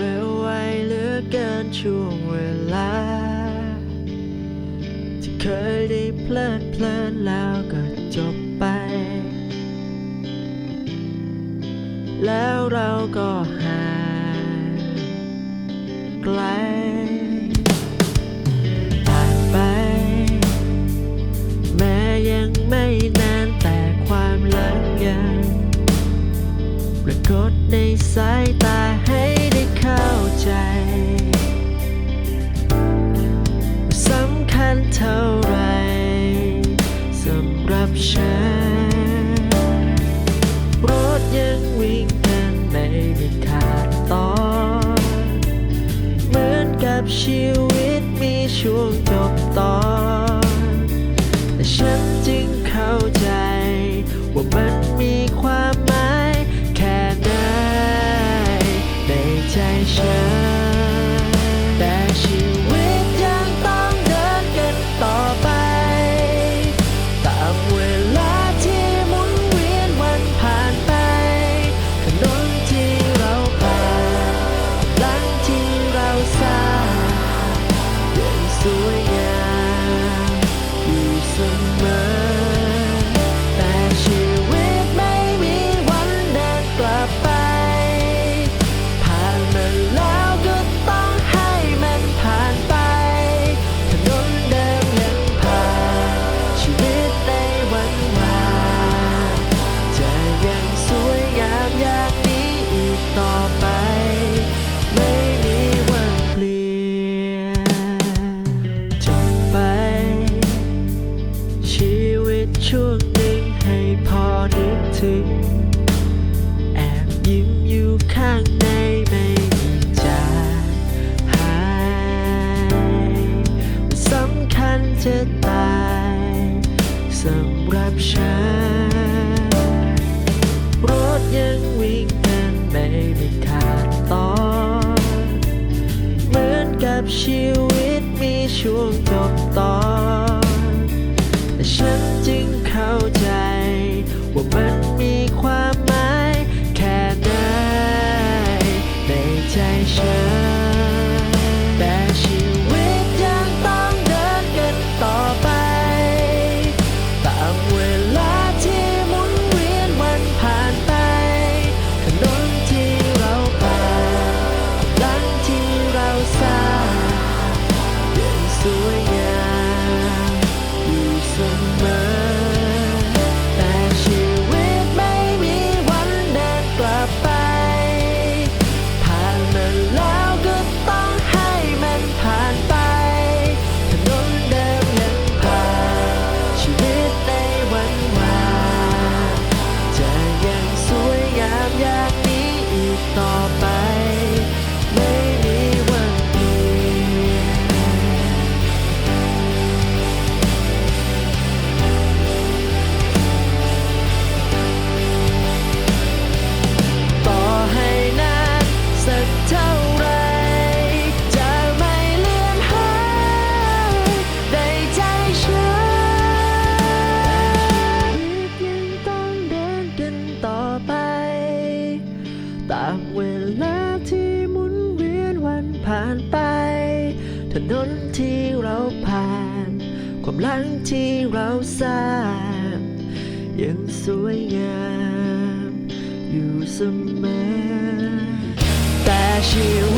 เร็วไวเหลือเกินช่วงเวลา ที่เคยได้เพลิดเพลินแล้วก็จบไป แล้วเราก็ห จบตอนแต่ฉันจึงเข้าใจ ว่ามันมีความหมายแค่ไหนในใจฉัน ช้ารถยังวิ่งกันไม่มีขาดตอนเหมือนกับชีวิตมีช่วงจบตอน ถนนที่เราผ่าน ความหลังที่เราสร้างยังสวยงาม อยู่เสมอแต่ชีวิต